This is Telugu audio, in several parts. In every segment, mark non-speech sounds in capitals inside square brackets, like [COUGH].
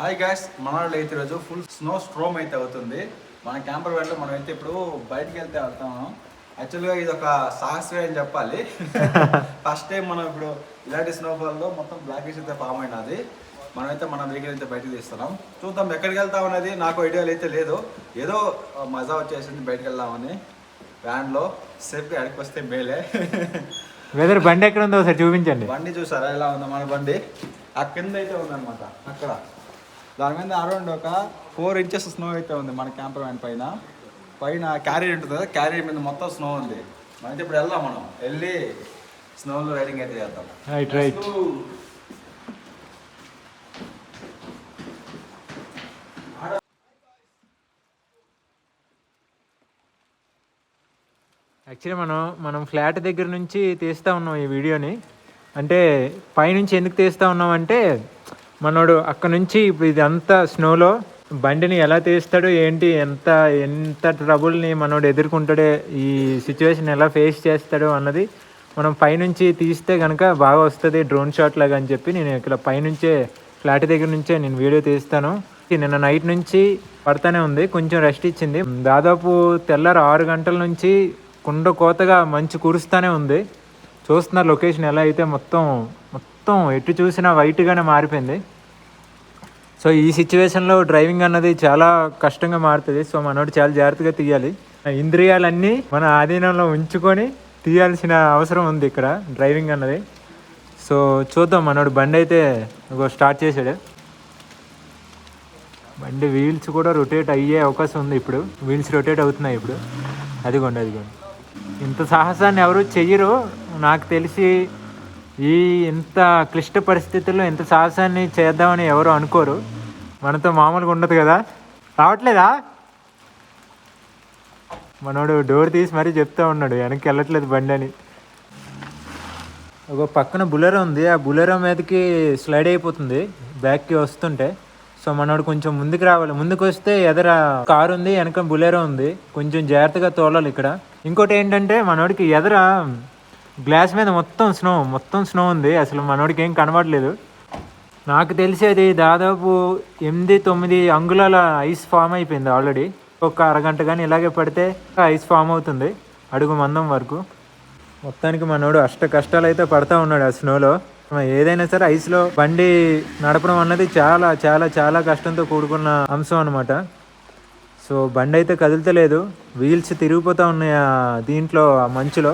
హాయ్ గాయస్ మనలో అయితే ఈరోజు ఫుల్ స్నో స్ట్రోమ్ అయితే అవుతుంది. మన క్యాంపర్ వ్యాన్లో మనం అయితే ఇప్పుడు బయటికి వెళ్తే వెళ్తాము యాక్చువల్గా ఇది ఒక సాహసమే అని చెప్పాలి. [LAUGHS] ఫస్ట్ టైం మనం ఇప్పుడు ఇలాంటి స్నోఫాల్లో మొత్తం బ్లాక్ అయితే ఫామ్ అయినది. మనమైతే మన వెహికల్ అయితే బయటకు తీస్తున్నాం. చూద్దాం ఎక్కడికి వెళ్తాం అనేది నాకు ఐడియాలు అయితే లేదు. ఏదో మజా వచ్చేసింది బయటకు వెళ్దామని. వ్యాన్లో సేఫ్గా అడిగి వస్తే మేలే. వెదర్ బండి ఎక్కడ ఉందో ఒకసారి చూపించండి. బండి చూసారా? ఎలా ఉందో మన బండి? ఆ కింద అయితే ఉందన్నమాట. అక్కడ. దాని మీద అరౌండ్ ఒక ఫోర్ ఇంచెస్ స్నో అయితే ఉంది మన క్యాంపర్ వ్యాన్ పైన. పైన క్యారియర్ ఉంటుంది కదా క్యారియర్ మీద మొత్తం స్నో ఉంది. మనైతే ఇప్పుడు వెళ్దాం మనం. వెళ్ళి స్నోలో రైడింగ్ అయితే చేద్దాం. Right right. యాక్చువల్లీ మనం మనం ఫ్లాట్ దగ్గర నుంచి తీస్తూ ఉన్నాం ఈ వీడియోని అంటే పైనుంచి ఎందుకు తీస్తూ ఉన్నాం అంటే మనోడు అక్కడ నుంచి ఇప్పుడు ఇది అంతా స్నోలో బండిని ఎలా తీస్తాడో ఏంటి ఎంత ఎంత ట్రబుల్ని మనోడు ఎదుర్కొంటాడే ఈ సిచ్యువేషన్ ఎలా ఫేస్ చేస్తాడో అన్నది మనం పైనుంచి తీస్తే కనుక బాగా వస్తుంది డ్రోన్ షాట్ లాగా అని చెప్పి నేను ఇక్కడ పైనుంచే ఫ్లాట్ దగ్గర నుంచే నేను వీడియో తీస్తాను. నిన్న నైట్ నుంచి పడతానే ఉంది కొంచెం రెస్ట్ ఇచ్చింది. దాదాపు తెల్లారు ఆరు గంటల నుంచి కుండ కోతగా మంచు కురుస్తూనే ఉంది. చూస్తున్నారు లొకేషన్ ఎలా అయితే మొత్తం మొత్తం ఎటు చూసినా వైట్గానే మారిపోయింది. సో ఈ సిచ్యువేషన్లో డ్రైవింగ్ అన్నది చాలా కష్టంగా మారుతుంది. సో మనోడు చాలా జాగ్రత్తగా తీయాలి. ఇంద్రియాలన్నీ మన ఆధీనంలో ఉంచుకొని తీయాల్సిన అవసరం ఉంది ఇక్కడ డ్రైవింగ్ అన్నది. సో చూద్దాం మనోడు బండి అయితే స్టార్ట్ చేశాడు బండి వీల్స్ కూడా రొటేట్ అయ్యే అవకాశం ఉంది ఇప్పుడు. వీల్స్ రొటేట్ అవుతున్నాయి ఇప్పుడు. అదిగోండి అదిగోండి. ఇంత సాహసాన్ని ఎవరు చెయ్యరు నాకు తెలిసి ఈ ఇంత క్లిష్ట పరిస్థితుల్లో ఇంత సాహసాన్ని చేద్దామని ఎవరు అనుకోరు. మనతో మామూలుగా ఉండదు కదా. రావట్లేదా? మనోడు డోర్ తీసి మరీ చెప్తా ఉన్నాడు. వెనక్కి వెళ్ళట్లేదు బండి అని. ఒక పక్కన బులెరో ఉంది. ఆ బులెరో మీదకి స్లైడ్ అయిపోతుంది. బ్యాక్కి వస్తుంటే. సో మనోడు కొంచెం ముందుకు రావాలి. ముందుకు వస్తే ఎదర కారు ఉంది వెనక బులెరో ఉంది. కొంచెం జాగ్రత్తగా తోలాలి ఇక్కడ. ఇంకోటి ఏంటంటే మనోడికి ఎదర గ్లాస్ మీద మొత్తం స్నో మొత్తం స్నో ఉంది. అసలు మనోడికి ఏం కనబడలేదు. నాకు తెలిసి అది దాదాపు ఎనిమిది తొమ్మిది అంగుళాల ఐస్ ఫామ్ అయిపోయింది ఆల్రెడీ. ఒక అరగంట కానీ ఇలాగే పడితే ఐస్ ఫామ్ అవుతుంది అడుగు మందం వరకు. మొత్తానికి మనోడు అష్ట కష్టాలు అయితే పడతా ఉన్నాడు ఆ స్నోలో. ఏదైనా సరే ఐస్లో బండి నడపడం అన్నది చాలా చాలా చాలా కష్టంతో కూడుకున్న అంశం అనమాట సో బండి అయితే కదులుతలేదు. వీల్స్ తిరిగిపోతూ ఉన్నాయి ఆ దీంట్లో ఆ మంచులో.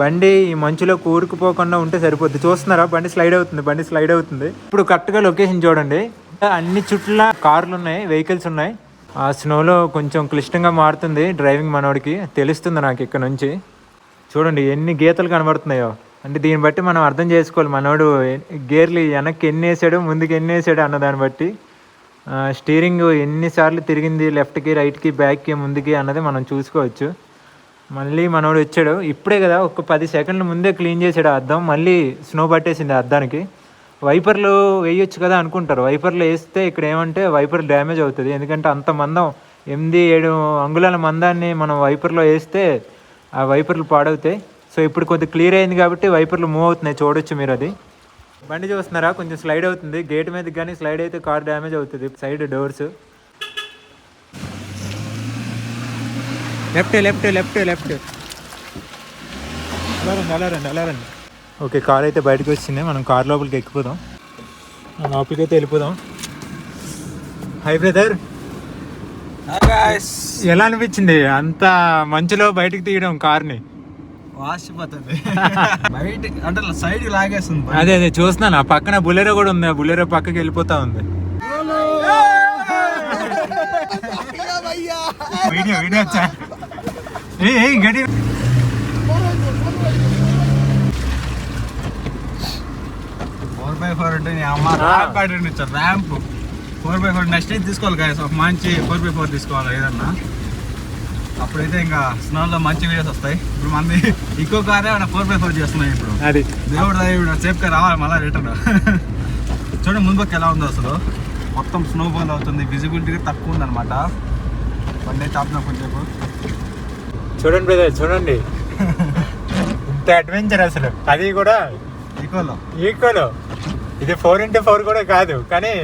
బండి ఈ మంచులో కూరుకుపోకుండా ఉంటే సరిపోద్ది. చూస్తున్నారా? బండి స్లైడ్ అవుతుంది బండి స్లైడ్ అవుతుంది. ఇప్పుడు కరెక్ట్గా లొకేషన్ చూడండి. అన్ని చుట్ల కార్లు ఉన్నాయి వెహికల్స్ ఉన్నాయి. ఆ స్నోలో కొంచెం క్లిష్టంగా మారుతుంది డ్రైవింగ్ మనోడికి. తెలుస్తుంది నాకు ఇక్కడ నుంచి. చూడండి ఎన్ని గీతలు కనబడుతున్నాయో. అంటే దీన్ని బట్టి మనం అర్థం చేసుకోవాలి. మనోడు గేర్లు వెనక్కి ఎన్ని వేసాడు ముందుకు ఎన్ని వేసాడు అన్న దాన్ని బట్టి. స్టీరింగ్ ఎన్నిసార్లు తిరిగింది లెఫ్ట్కి రైట్కి బ్యాక్కి ముందుకి అన్నది మనం చూసుకోవచ్చు. మళ్ళీ మనోడు వచ్చాడు. ఇప్పుడే కదా ఒక పది సెకండ్ల ముందే క్లీన్ చేసాడు అద్దం. మళ్ళీ స్నో పట్టేసింది అద్దానికి. వైపర్లు వేయొచ్చు కదా అనుకుంటారు. వైపర్లు వేస్తే ఇక్కడ ఏమంటే వైపర్ డ్యామేజ్ అవుతుంది. ఎందుకంటే అంత మందం. ఎనిమిది ఏడు అంగుళాల మందాన్ని మనం వైపర్లో వేస్తే ఆ వైపర్లు పాడవుతాయి. సో ఇప్పుడు కొద్దిగా క్లియర్ అయింది కాబట్టి వైపర్లు మూవ్ అవుతున్నాయి. చూడొచ్చు మీరు అది. బండి చూస్తున్నారా? కొంచెం స్లైడ్ అవుతుంది. గేట్ మీద కానీ స్లైడ్ అయితే కార్ డ్యామేజ్ అవుతుంది. Side doors. Left left left left. అలా రండి అలా రండి అలా రండి ఓకే కార్ అయితే బయటకు వచ్చింది. మనం కార్ లోపలికి ఎక్కిపోదాం. లోపలికి అయితే వెళ్ళిపోదాం. Hi brother. ఎలా అనిపించింది? అంత మంచులో బయటకు తీయడం కార్ని. వాసిపోతుంది. [LAUGHS] బయట అంటే సైడ్ లాగేస్తుంది బండి. అదే అదే చూస్తున్నాను. ఆ పక్కన బులెరో కూడా ఉంది. ఆ బులెరో పక్కకి వెళ్ళిపోతా ఉంది. వీడియో వీడియో [LAUGHS] వచ్చా ఏ ఏ, గడి. ఫోర్ బై ఫోర్ అంటే అమ్మ ర్యాంప్ ఇచ్చారు ramp. Four by four next అయితే తీసుకోవాలి కదా ఒక మంచి ఫోర్ బై ఫోర్ తీసుకోవాలి ఏదన్నా? అప్పుడైతే ఇంకా స్నోలో మంచి వీడియోస్ వస్తాయి. ఇప్పుడు మంది ఇంకో కారే ఫోర్ బై ఫోర్ చేస్తున్నాయి ఇప్పుడు. అది. దేవుడు దయ సేఫ్గా రావాలి మళ్ళీ రిటర్న్ [LAUGHS] చూడండి ముందు పక్క ఎలా ఉందో అసలు. మొత్తం స్నో ఫాల్ అవుతుంది విజిబిలిటీ తక్కువ ఉందన్నమాట. బండి అయితే ఆపిన కొంచెం. చూడండి బ్రదర్ చూడండి. ఇంత అడ్వెంచర్ అసలు. అది కూడా ఈక్వల్లో ఈక్వల్ ఇది ఫోర్ ఇంటూ ఫోర్ కూడా కాదు కానీ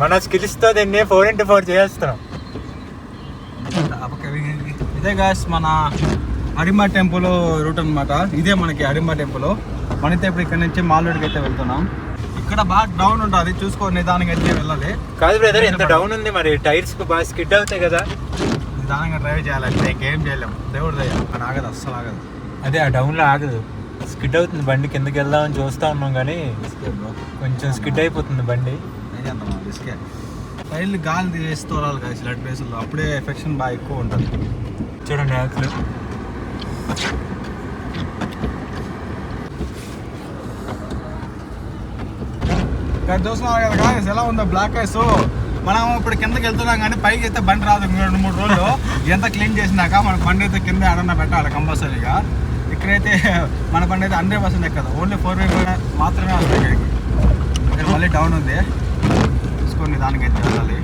మన స్కిల్స్తో దీన్ని ఫోర్ ఇంటూ ఫోర్ చేస్తున్నాం. ఇదే గాయస్ మన అడిమా టెంపుల్ రూట్ అన్నమాట. ఇదే మనకి అడిమా టెంపుల్ మనైతే ఇప్పుడు ఇక్కడ నుంచి మాల్లోడికి అయితే వెళ్తున్నాం. ఇక్కడ బాగా డౌన్ ఉంటుంది చూసుకొని నిదానంగా అయితే వెళ్ళాలి. కాదు బ్రదర్ ఎంత డౌన్ ఉంది మరి. టైర్స్ బాగా స్కిడ్ అవుతాయి కదా. నిదానంగా డ్రైవ్ చేయాలంటే ఇంకేం చేయలేం దేవుడు దయ అక్కడ ఆగదు అస్సలు ఆగదు. అదే ఆ డౌన్లో ఆగదు. స్కిడ్ అవుతుంది బండి కిందకి వెళ్దామని చూస్తా ఉన్నాం కానీ కొంచెం స్కిడ్ అయిపోతుంది బండి. ఏం చేద్దాం రిస్కే టైర్లు గాలి తీస్తూ రాలి గాయస్ ఇలాంటి ప్లేసుల్లో అప్పుడే ఎఫెక్షన్ బాగా ఎక్కువ ఉంటుంది. చూడండి యాక్చువల్ ఇక్కడ చూస్తున్నాం కదా ఎలా ఉందో బ్లాక్ ఐస్ మనం ఇప్పుడు కిందకి వెళ్తున్నాం కానీ పైకి అయితే బండి రాదు రెండు మూడు రోజులు. ఎంత క్లీన్ చేసినాక మన బండి అయితే కింద ఎడన్నా పెట్టాలి కంపల్సరీగా. ఇక్కడైతే మన బండి అయితే హండ్రెడ్ పర్సెంట్ ఎక్కదు. ఓన్లీ ఫోర్ వీలర్ మాత్రమే వస్తాయి ఇక్కడికి. ఇక్కడ మళ్ళీ డౌన్ ఉంది. చూసుకొని దానికి అయితే వెళ్ళాలి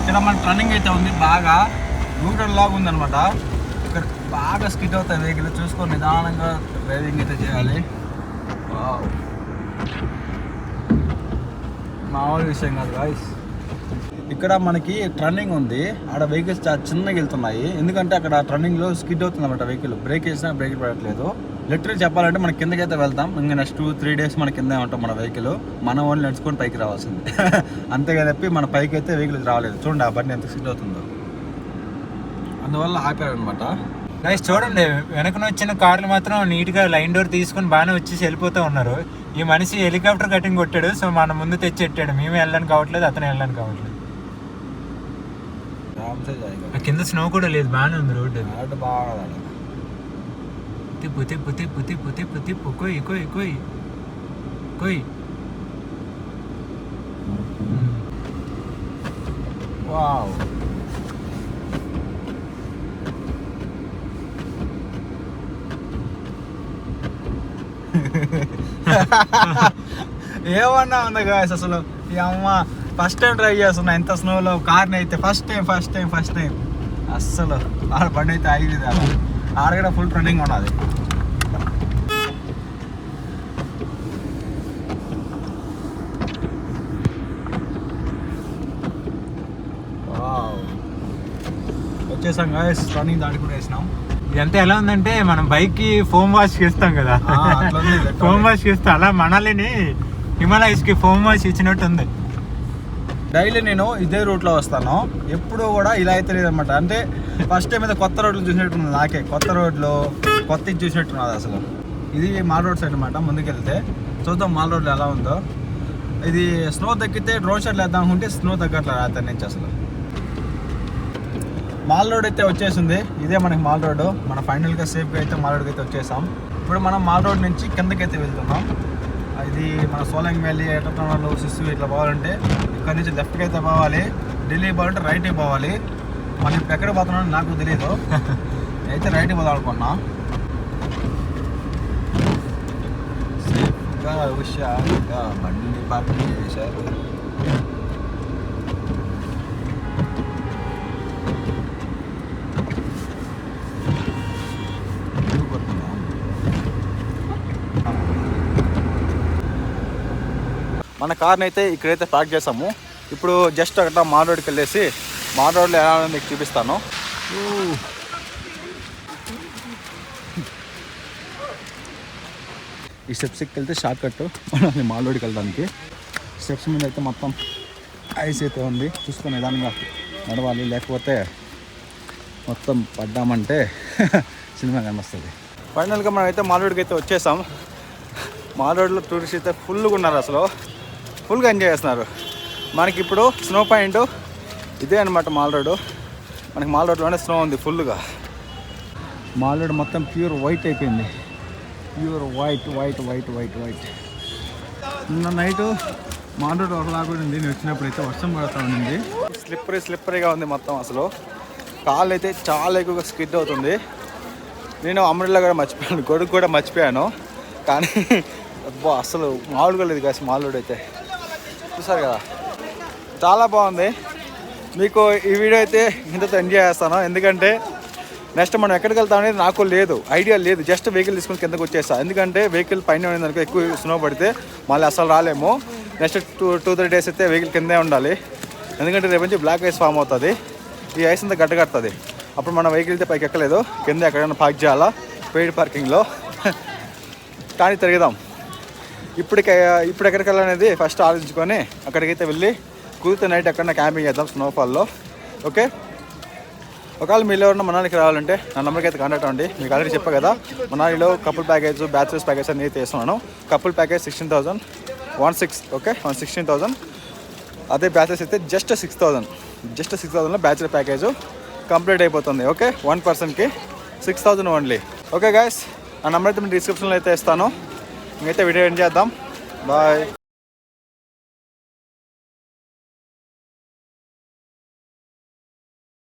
ఇక్కడ మన టర్నింగ్ అయితే ఉంది బాగా. న్యూట్రల్ లాగా అనమాట ఇక్కడ బాగా స్కిట్ అవుతాయి వెహికల్. చూసుకొని నిదానంగా డ్రైవింగ్ అయితే చేయాలి. వావ్. మామూలు విషయం కాదు గాయస్ ఇక్కడ మనకి టర్నింగ్ ఉంది. ఆడ వెహికల్స్ చాలా చిన్నగా వెళ్తున్నాయి. ఎందుకంటే అక్కడ టర్నింగ్లో స్కిడ్ అవుతుంది అనమాట వెహికల్ బ్రేక్ వేసినా బ్రేక్ పడట్లేదు. లిటరీ చెప్పాలంటే మనం కిందకైతే వెళ్తాం. ఇంకా నెక్స్ట్ టూ త్రీ డేస్ మన కిందే ఉంటాం మన వెహికల్ మనం ఓన్లీ నడుచుకొని పైకి రావాల్సింది. [LAUGHS] అంతేగా చెప్పి మన పైకి అయితే వెహికల్ రాలేదు. చూడండి ఆ బండి ఎంత స్కిడ్ అవుతుందో. అందువల్ల ఆపారనమాట గైస్ చూడండి వెనకన వచ్చిన కార్లు మాత్రం నీట్గా లైన్ డోర్ తీసుకొని బాగానే వచ్చేసి వెళ్ళిపోతూ ఉన్నారు. ఈ మనిషి హెలికాప్టర్ కటింగ్ కొట్టాడు సో మన ముందు తెచ్చెట్టాడు. మేము వెళ్ళడానికి కావట్లేదు అతను వెళ్ళడానికి కావట్లేదు. కింద స్నో కూడా లేదు బాగానే ఉంది రోడ్డు. తిప్పు తిప్పు తిప్పు తిప్పు తిప్పు తిప్పు కొయ్ కొయ్ కొయ్. కొయ్. వావ్ ఏమన్నా ఉంది గాయస్ అసలు? ఈ అమ్మ ఫస్ట్ టైం డ్రైవ్ చేస్తున్నా. ఎంత స్నోలో కార్ని అయితే first time first time first time అస్సలు ఆడ బండి అయితే ఆగింది ఆడ ఆడ కూడా ఫుల్ రన్నింగ్ ఉన్నది. వావ్. వచ్చేసాం గాయస్ రన్నింగ్ దాటుకుని కూడా వేసినాం. ఇదంతా ఎలా ఉందంటే మనం బైక్కి ఫోమ్ వాష్ చేస్తాం కదా. ఫోమ్. వాష్ చేస్తే. అలా మనల్ని హిమాలయస్కి ఫోమ్ వాష్ ఇచ్చినట్టు ఉంది. డైలీ నేను ఇదే రూట్లో వస్తాను. ఎప్పుడు కూడా ఇలా అయితే లేదనమాట అంటే ఫస్ట్ టైం అయితే కొత్త రోడ్లు చూసినట్టున్నది నాకే. కొత్త రోడ్లు కొత్త ఇది చూసినట్టున్నది అసలు. ఇది మాల్ రోడ్ సైడ్ అనమాట ముందుకెళ్తే. చూద్దాం మాల్ రోడ్లు ఎలా ఉందో. ఇది స్నో తగ్గితే డ్రోన్ షాట్లు వేద్దాం అనుకుంటే స్నో తగ్గట్లేదు అతని నుంచి అసలు. మాల్ రోడ్ అయితే వచ్చేసింది. ఇదే మనకి మాల్ రోడ్. మన ఫైనల్గా సేఫ్గా అయితే మాల్ రోడ్కి అయితే వచ్చేసాం. ఇప్పుడు మనం మాల్ రోడ్ నుంచి కిందకైతే వెళ్తున్నాం. ఇది మన సోలంగ్ వ్యాలీ ఎటర్నల్ సిస్సు ఇట్లా పోవాలంటే ఇక్కడ నుంచి లెఫ్ట్కి అయితే పోవాలి. ఢిల్లీ పోవాలంటే రైట్కి పోవాలి. మనం ఇప్పుడు ఎక్కడ పోతున్నామో నాకు తెలియదు [LAUGHS] అయితే రైట్కి పోదాం అనుకున్నా సేఫ్గా హుషారుగా బండి పార్కింగ్ చేశారు. మన కార్ని అయితే ఇక్కడైతే పార్క్ చేసాము. ఇప్పుడు జస్ట్ అక్కడ మాల్ రోడ్కి వెళ్ళేసి మాల్ రోడ్లో ఎలా మీకు చూపిస్తాను. ఈ స్టెప్స్ వెళ్తే షార్ట్ కట్. [LAUGHS] మనం మాల్ రోడ్కి వెళ్ళడానికి. స్టెప్స్ మీద అయితే మొత్తం ఐస్ అయితే ఉంది. చూసుకొని నిదానంగా నడవాలి. లేకపోతే మొత్తం పడ్డామంటే [LAUGHS] సినిమా కనిపిస్తుంది. ఫైనల్గా మనం అయితే మాల్ రోడ్కి అయితే వచ్చేసాం. మాల్ రోడ్లో టూరిస్ట్ అయితే ఫుల్గా ఉన్నారు అసలు. ఫుల్గా ఎంజాయ్ చేస్తున్నారు. మనకి ఇప్పుడు స్నో పాయింట్ ఇదే అనమాట మాల్ రోడ్ మనకి మాల్ రోడ్లోనే స్నో ఉంది ఫుల్గా. మాల్ రోడ్ మొత్తం ప్యూర్ వైట్ అయిపోయింది. Pure white white white white white. నిన్న నైట్ మాల్ రోడ్ ఒకలాగా ఉంది. నేను వచ్చినప్పుడు అయితే వర్షం పడుతూ ఉండింది. స్లిప్పరీ స్లిప్పరీగా ఉంది మొత్తం అసలు. కాళ్ళు అయితే చాలా ఎక్కువగా స్కిడ్ అవుతుంది. నేను అమ్రిల్లా కూడా మర్చిపోయాను. గొడుగు కూడా మర్చిపోయాను. కానీ అబ్బా అసలు మామూలుగా లేదు కాసి రోడ్ అయితే. చూసారు కదా? చాలా బాగుంది. మీకు ఈ వీడియో అయితే ఇంతతో ఎంజాయ్ చేస్తాను. ఎందుకంటే నెక్స్ట్ మనం ఎక్కడికి వెళ్తాం అనేది నాకు లేదు. ఐడియా లేదు. జస్ట్ వెహికల్ తీసుకుని కిందకు వచ్చేస్తా. ఎందుకంటే వెహికల్ పైన ఉండేందుకు ఎక్కువ స్నో పడితే మళ్ళీ అసలు రాలేము. Next two two three days అయితే వెహికల్ కిందే ఉండాలి. ఎందుకంటే రేపు నుంచి బ్లాక్ ఐస్ ఫామ్ అవుతుంది. ఈ ఐస్ అంతా గట్టగడుతుంది అప్పుడు మన వెహికల్ అయితే పైకి ఎక్కలేదు. కింద ఎక్కడైనా పార్క్ చేయాలా? పెయిడ్ పార్కింగ్లో [LAUGHS] కానీ తిరుగుదాం ఇప్పటికి ఇప్పుడు ఎక్కడికి వెళ్ళాలనేది ఫస్ట్ ఆలోచించుకొని అక్కడికైతే వెళ్ళి కుదిరితే నైట్ ఎక్కడన్నా క్యాంపింగ్ చేద్దాం స్నోఫాల్లో ఓకే? ఒకవేళ మీరు ఎవరైనా మనాలికి రావాలంటే నా నెంబర్కి అయితే కాంటాక్ట్ అవ్వండి. మీకు ఆల్రెడీ చెప్పా కదా మనాలిలో కపుల్ ప్యాకేజ్ బ్యాచులర్స్ ప్యాకేజ్ అనేది తీస్తున్నాను couple package sixteen thousand one six okay? One sixteen thousand అదే బ్యాచెస్ అయితే just six thousand just six థౌసండ్లో bachelor package complete అయిపోతుంది ఓకే? వన్ పర్సన్కి six thousand only okay guys ఆ నెంబర్ అయితే నేను డిస్క్రిప్షన్లో అయితే ఇస్తాను ఇంకైతే వీడియో ఎండ్ చేద్దాం. బాయ్.